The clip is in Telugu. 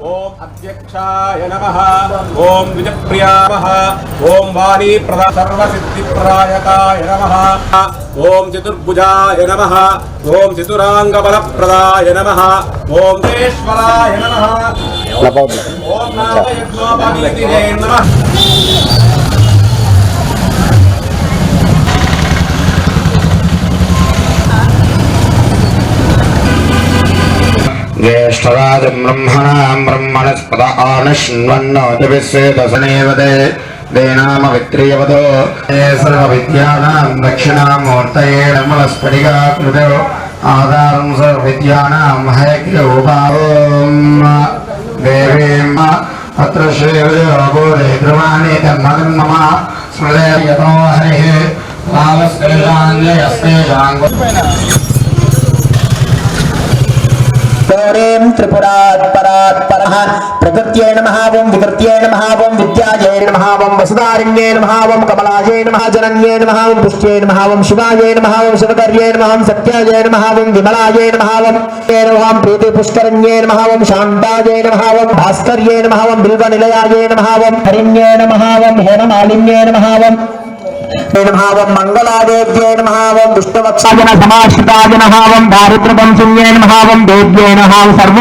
ఓం అధ్యక్షాయ నమ. ఓం ద్విజప్రియాయ నమ ఓం వాణీ ప్రద సర్వసిద్ధిప్రదాయకాయ నమ. ఓం చతుర్భుజాయ నమ. ఓం చతురాంగబలప్రదాయ నమ. ఓం దేశ్వరాయ నమ. ఓం నాగయజ్ఞోపవీతినే నమ. ज्येष्ठराजं ब्रह्मणां ब्रह्मणस्पद आनश्वन्नोतिभिस्वेदसनेवदे देनामवित्रियवदो ये सर्वविद्यानां दक्षिणामूर्तये नमलस्फटिकाकृतौ आधारं सर्वविद्यानां हयग्रौभावं देवीम् अत्र श्रीविजयोगोदे ध्रुवाणि तन्मगन् मम स्मृते यतो हरिः ఘోరేం త్రిపురాత్ పరాత్ పరః ప్రకృత్యై నమః ఓం వికృత్యై నమః ఓం విద్యాజై నమః ఓం వసుధారణ్యై నమః ఓం కమలాజై నమః జనన్యై నమః ఓం పుష్ట్యై నమః ఓం శివాజై నమః ఓం శివకర్యై నమః ఓం సత్యాజై నమః ఓం విమలాజై నమః ఓం ఓం ప్రీతి పుష్కరణ్యై నమః ఓం శాంతాజై నమః ఓం బిల్వ నిలయాజై నమః ఓం హరిణ్యై హేమ మాలిన్యై నమః नमः वं मङ्गलादेव्यै नमः वं विष्णुवत्साजन समाश्रिताय नमः वं दारिद्र्यवंशन्यै नमः वं देव्यै नमः सर्व